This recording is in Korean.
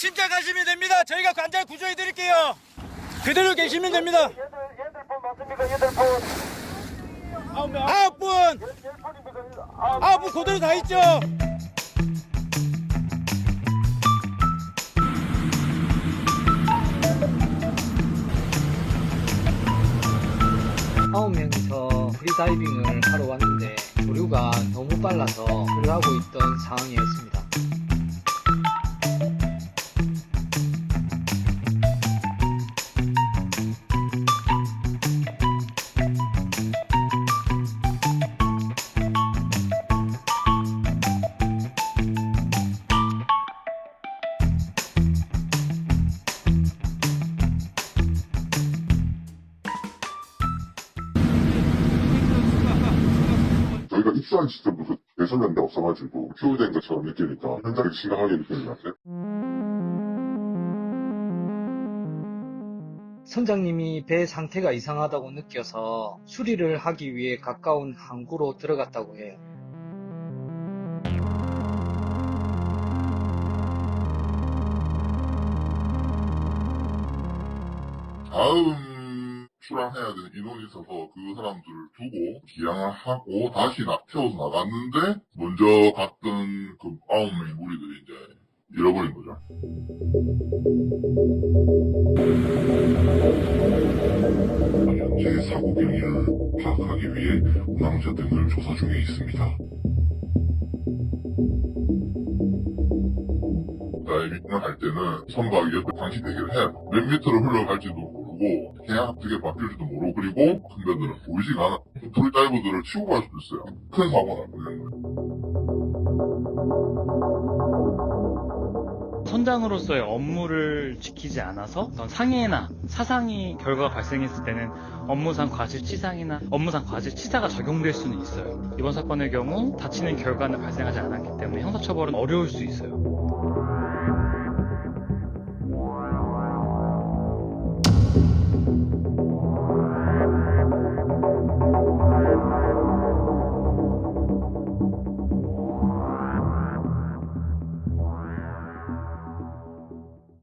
침착하시면 됩니다. 저희가 관절 구조해 드릴게요. 그대로 계시면 됩니다. 아홉 분. 아홉 분. 그대로 다 있죠. 아홉 명이서 프리다이빙을 하러 왔는데 조류가 너무 빨라서 들어가고 있던 상황이었습니다. 저희가 입수한 시점부터 게 없어가지고 휴유된 것처럼 느끼니까 현장에서 심각하게 느끼는 것 같아요. 선장님이 배 상태가 이상하다고 느껴서 수리를 하기 위해 가까운 항구로 들어갔다고 해요. 다음 출항해야 되는 인원이 있어서 그 사람들을 두고 기양을 하고 다시 나, 태워서 나갔는데 먼저 갔던 그 아홉 명의 무리들이 이제 잃어버린 거죠. 현재 사고 경위를 파악하기 위해 운항자 등을 조사 중에 있습니다. 다이빙을 할 때는 선박 옆에 방치 대기를 해야 돼. 몇 미터를 흘러갈지도 모르고 해양 어떻게 바뀔지도 모르고 그리고 큰 배들은 보이지가 않아. 프리다이버들을 치고 갈 수도 있어요. 큰 사고가 거예요. 선장으로서의 업무를 지키지 않아서 상해나 사상이 결과가 발생했을 때는 업무상 과실치상이나 업무상 과실치사가 적용될 수는 있어요. 이번 사건의 경우 다치는 결과는 발생하지 않았기 때문에 형사처벌은 어려울 수 있어요.